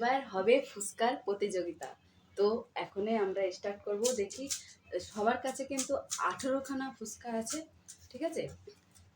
এইবার হবে ফুচকার প্রতিযোগিতা। তো এখনই আমরা স্টার্ট করব, দেখি। সবার কাছে কিন্তু আঠেরোখানা ফুচকা আছে, ঠিক আছে?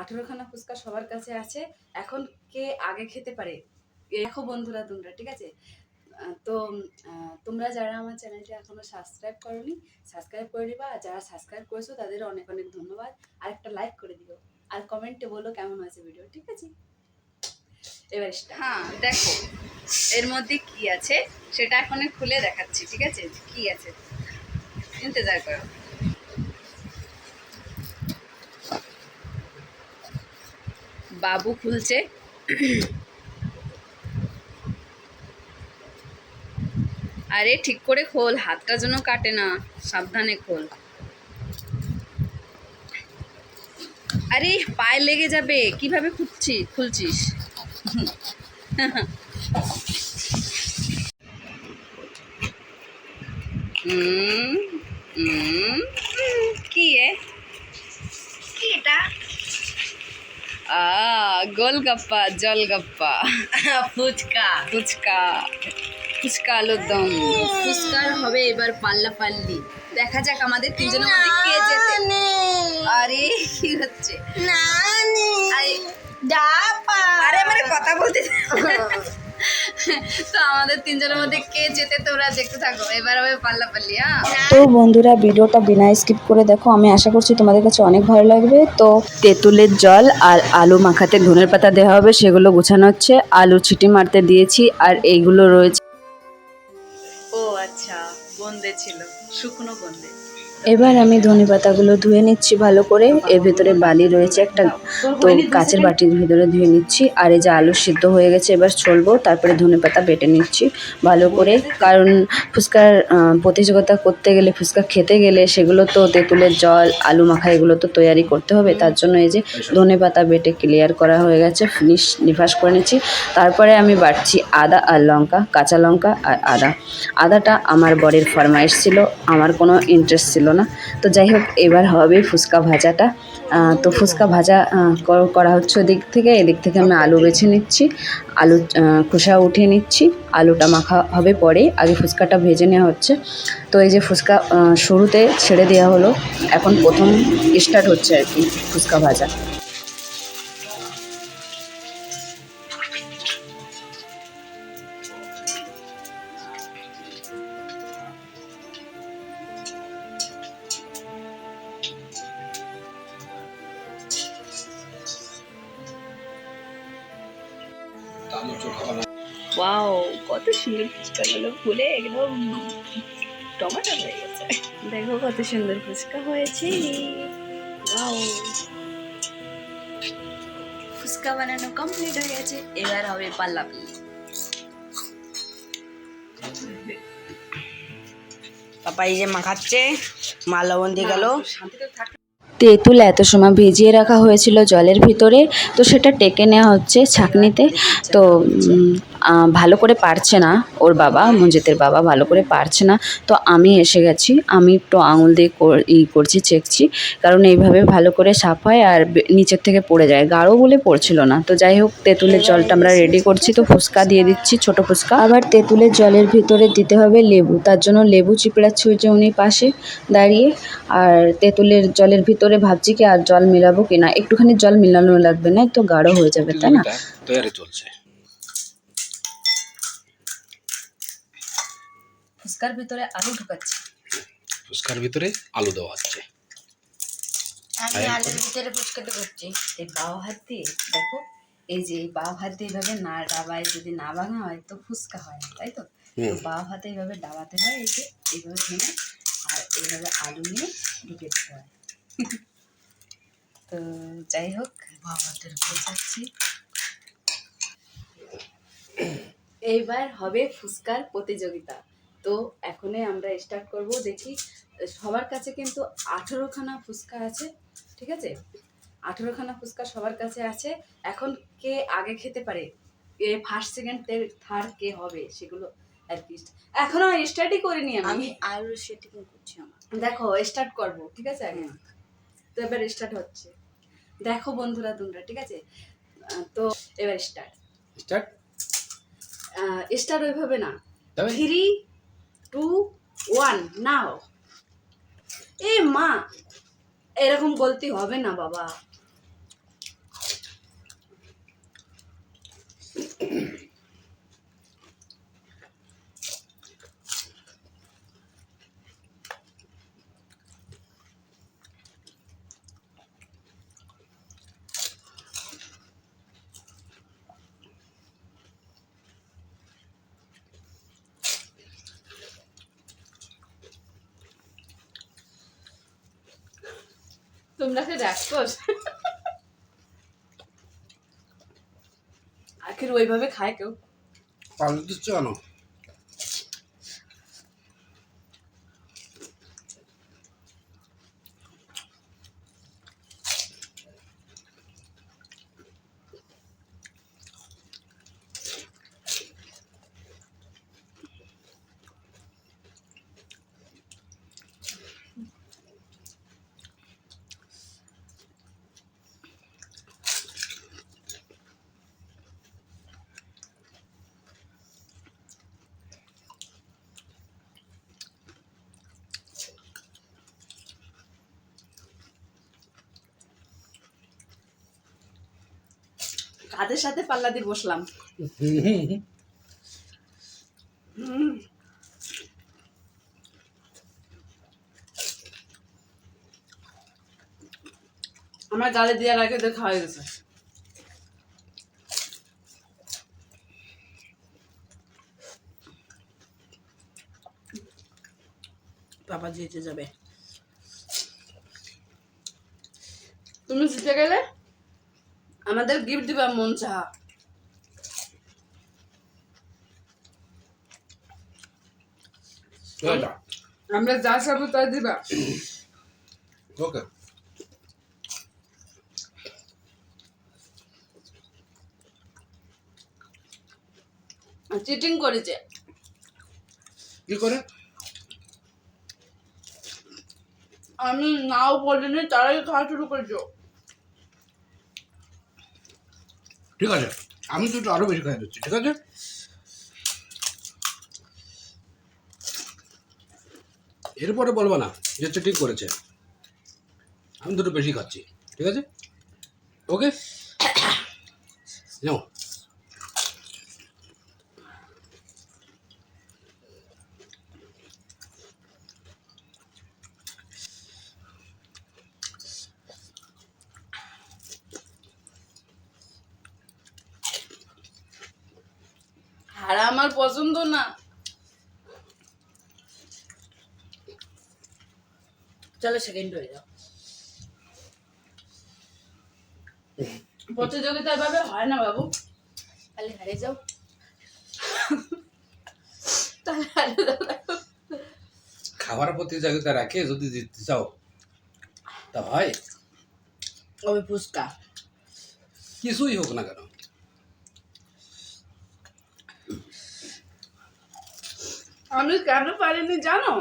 আঠেরোখানা ফুচকা সবার কাছে আছে। এখন কে আগে খেতে পারে? দেখো বন্ধুরা তোমরা, ঠিক আছে? তো তোমরা যারা আমার চ্যানেলটি এখনও সাবস্ক্রাইব করনি সাবস্ক্রাইব করে দিবা। আর যারা সাবস্ক্রাইব করেছ, তাদের অনেক অনেক ধন্যবাদ। আর একটা লাইক করে দিও। আর কমেন্টে বলো কেমন হয়েছে ভিডিও ঠিক আছে? এবার। হ্যাঁ দেখো, এর মধ্যে কি আছে সেটা এখন খুলে দেখাচ্ছি, ঠিক আছে? কি আছে? ইন্তজার করো। বাবু খুলছে। আরে, ঠিক করে খোল, হাতটা যেন কাটে না, সাবধানে খোল। আরে, পায়ে লেগে যাবে, কীভাবে খুলছি খুলছিস? কি এ? কি এটা? গোলগাপ্পা জলগাপ্পা। ফুচকা। ফুচকা। ফুচকা আলুর দম। ফুচকার হবে এবার পাল্লা পাল্লি। দেখা যাক আমাদের তিনজনের মধ্যে কে যেতে। আরে কি হচ্ছে? আরে আরে মানে কথা বলতে তো আমাদের তিনজনের মধ্যে কে যেতে তোমরা দেখতে থাকো। এবার হবে পাল্লা পাল্লি তো বন্ধুরা ভিডিওটা বিনা স্কিপ করে দেখো আমি আশা করছি তোমাদের কাছে অনেক ভালো লাগবে। তো তেঁতুলের জল আর আলু মাখাতে ধনের পাতা দেওয়া হবে সেগুলো গোছানো হচ্ছে। আলু ছিটি মারতে দিয়েছি আর এইগুলো রয়েছে। ও আচ্ছা বন্দে ছিল শুকনো বন্দে। এবার আমি ধনে পাতাগুলো ধুয়ে নিচ্ছি ভালো করে। এর ভেতরে বালি রয়েছে একটা। তো কাচের বাটির ভেতরে ধুয়ে নিচ্ছি। আর এই যে আলু সিদ্ধ হয়ে গেছে, এবার ছলবো, তারপরে ধনে পাতা বেটে নিচ্ছি ভালো করে। কারণ ফুচকার প্রতিযোগিতা করতে গেলে, ফুচকা খেতে গেলে সেগুলো তো তেঁতুলের জল, আলু মাখা এগুলো তো তৈরি করতে হবে। তার জন্য এই যে ধনে পাতা বেটে ক্লিয়ার করা হয়ে গেছে ফিনিশ নিফাস করে নিচ্ছি। তারপরে আমি বাটছি আদা আর লঙ্কা, কাঁচা লঙ্কা আর আদা। আদাটা আমার বরের ফরমাইশ ছিল, আমার কোনো ইন্টারেস্ট ছিল না। তো যাই হোক, এবার হবে ফুচকা ভাজাটা। তো ফুচকা ভাজা কর- করা হচ্ছে ওদিক থেকে। এদিক থেকে আমি আলু বেছে নিচ্ছি। আলু খোসা উঠিয়ে নিচ্ছি। আলুটা মাখা হবে পরে। আগে ফুচকাটা ভেজে নেওয়া হচ্ছে। তো এই যে ফুচকা শুরুতে ছেড়ে দেওয়া হলো। এখন প্রথম স্টার্ট হচ্ছে আর কি ফুচকা ভাজা। ওয়াও কত সুন্দর ফুচকা গুলো ফুলে একদম টমেটো হয়ে গেছে। দেখো কত সুন্দর ফুচকা হয়েছে। ওয়াও ফুচকা বানানো কমপ্লিট হয়ে গেছে। এবার হবে পাল্লা পাল্লি পাপা এই যে মাখাচ্ছে মা লবণ দিয়ে গেল। শান্তিতে থাক। তেঁতুল এত সময় ভিজিয়ে রাখা হয়েছিল জলের ভিতরে, তো সেটা টেকে নেওয়া হচ্ছে ছাঁকনিতে। তো ভালো করে পারছে না ওর বাবা, মঞ্জিতের বাবা ভালো করে পারছে না। তো আমি এসে গেছি, আমি একটু আঙুল দিয়ে ই করছি, চেকছি। কারণ এইভাবে ভালো করে সাফ হয় আর নিচের থেকে পড়ে যায়। গাঢ় বলে পড়ছিল না। তো যাই হোক, তেঁতুলের জলটা আমরা রেডি করছি। তো ফুচকা দিয়ে দিচ্ছি, ছোট ফুচকা। আবার তেঁতুলের জলের ভিতরে দিতে হবে লেবু। তার জন্য লেবু চিপড়াচ্ছে যে উনি পাশে দাঁড়িয়ে। আর তেঁতুলের জলের ভিতরে ভাবছি কি আর জল মেলাবো কি না একটুখানি জল মেলানো লাগবে, না? তো গাঢ় হয়ে যাবে, তাই না? তৈরি চলছে। ফুচকার ভিতরে আলু ঢুকাচ্ছি। ফুচকার ভিতরে আলু দেওয়া হচ্ছে। আমি আলুর ভিতরে ফুচকাটা করছি এই বাও হাত দিয়ে দেখো এই যে এই বাও হাত দিয়ে এইভাবে না ডাবায় যদি না ভাঙা হয় তো ফুচকা হয় না তাই তো। বাও হাতে এইভাবে ডাবাতে হয় এই যে এইভাবে ভেঙে আর এইভাবে আলু নিয়ে ঢুকে দিতে হয়। তো যাই হোক বাবাদের বোঝাচ্ছি এইবার হবে ফুচকার প্রতিযোগিতা। তো এখনই আমরা স্টার্ট করব। দেখি সবার কাছে কিন্তু আঠেরোখানা ফুচকা আছে ঠিক আছে? আঠেরোখানা ফুচকা সবার কাছে আছে। এখন কে আগে খেতে পারে? এ ফার্স্ট সেকেন্ড থার্ড কে হবে সেগুলো আর কি এখনও স্টার্টই করিনি আমি। আমি আলুর সেটিং করছি আমার দেখো স্টার্ট করব ঠিক আছে? আগে তো এবার স্টার্ট হচ্ছে। দেখো বন্ধুরা তোমরা ঠিক আছে? তো এবার স্টার্ট স্টার্ট স্টার্ট ওইভাবে না। থ্রি টু ওয়ান নাও এ মা এরকম গলতি হবে না বাবা। তোমরা কি রাক্ষস আখের ওইভাবে খায় কেউ। পাল্টে দিচ্ছ কাদের সাথে পাল্লা দিয়ে বসলাম। আমার গালে দেওয়ার আগে দেখা হয়ে গেছে। বাবা যেতে যাবে। তুমি জিতে গেলে? আমাদের গিফট দিবা মন চাহা। আমরা যা চাবো তাই দিবা। ওকে চিটিং করেছে। কি করে? আমি নাও বলিনি তারাই খাওয়া শুরু করেছ। ঠিক আছে? আমি দুটো আরও আরও বেশি খাই দিচ্ছি, ঠিক আছে? এরপরে বলব না, যে ঠিক করেছে। আমি দুটো বেশি খাচ্ছি, ঠিক আছে? ওকে? নাও। হারা আমার পছন্দ না। চলো সেকেন্ড হয়ে যাও। প্রতিযোগিতা এভাবে হয় না বাবু। খালি হারিয়ে যাও। তাহলে হারিয়ে যাও। খাবার প্রতিযোগিতা রাখে যদি জিততে চাও তা হয়। ওই ফুচকা? কিছুই হোক না কেন। আমি কেন পারিনি জানো?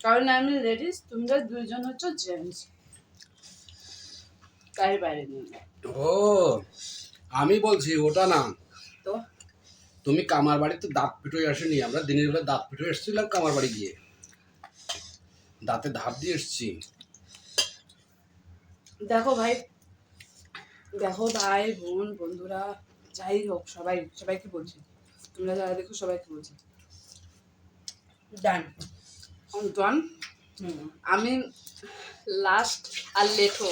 কারণ আমি লেডিস তোমরা দুইজন হচ্ছে জেন্টস তাই পারিনি। ও আমি বলছি ওটা না। তো? তুমি কামার বাড়িতে দাঁত পিটোয় আসেনি আমরা দিনের বেলা দাঁত পিটোয় এসেছিলাম কামার বাড়ি গিয়ে। দাঁতে ধাপ দিয়ে এসছি। দেখো ভাই দেখো ভাই বোন বন্ধুরা যাই হোক সবাই সবাইকে বলছি। তোমরা যারা দেখো সবাইকে বলছি। ডান অন্তন, আমি লাস্ট আর লেঠো,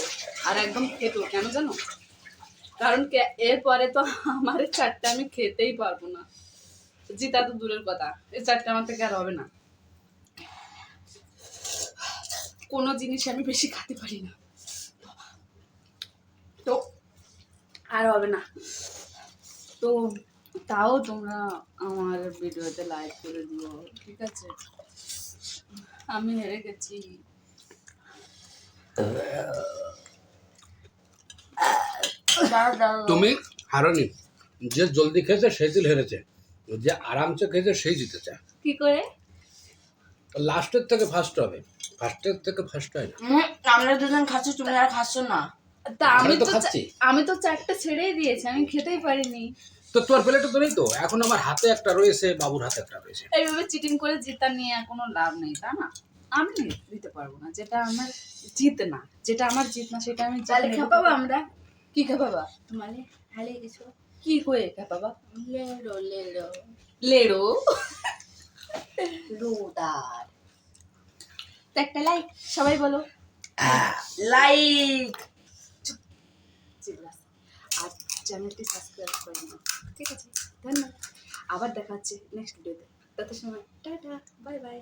আর একদম খেতো কেন জানো? কারণ এরপরে তো আমার চারটে আমি খেতেই পারব না। জিতা তো দূরের কথা, এই চারটে আমার থেকে আর হবে না। কোনো জিনিস আমি বেশি খেতে পারি না। তো, আর হবে না। তো তাও তোমরা আমার ভিডিওতে লাইক করে দিও ঠিক আছে? আমি হেরে গেছি। তুমি হারনি যে জলদি খেয়েছে সেই দিল হেরেছে যে আরামসে খেয়েছে সেই জিতেছে। কি করে? লাস্টের থেকে ফার্স্ট হবে ফার্স্টের থেকে ফার্স্ট হয় না। আমরা দুজন খাচ্ছি তুমি আর খাচ্ছ না। তা আমি তো। আমি তো চারটে ছেড়েই দিয়েছি আমি খেতেই পারিনি। তো তোর প্লেটে তো নেই তো। এখন আমার হাতে একটা রয়েছে বাবুর হাতে একটা রয়েছে। এইভাবে চিটিং করে জিতা নিয়ে কোনো লাভ নেই তা না? আমি দিতে পারব না যেটা আমার জিত না যেটা আমার জিত না সেটা আমি তাহলে। খাপাবো আমরা? কি খাপাবা? মানে হারিয়ে কিছু কি কয়ে খাপাবা? লেড়ো লেড়ো লেড়ো রোদার। তো একটা লাইক সবাই বলো। লাইক আর চ্যানেলটি সাবস্ক্রাইব করে নাও। ঠিক আছে ধন্যবাদ। আবার দেখা হচ্ছে নেক্সট ভিডিওতে তত সময় টাটা বাই বাই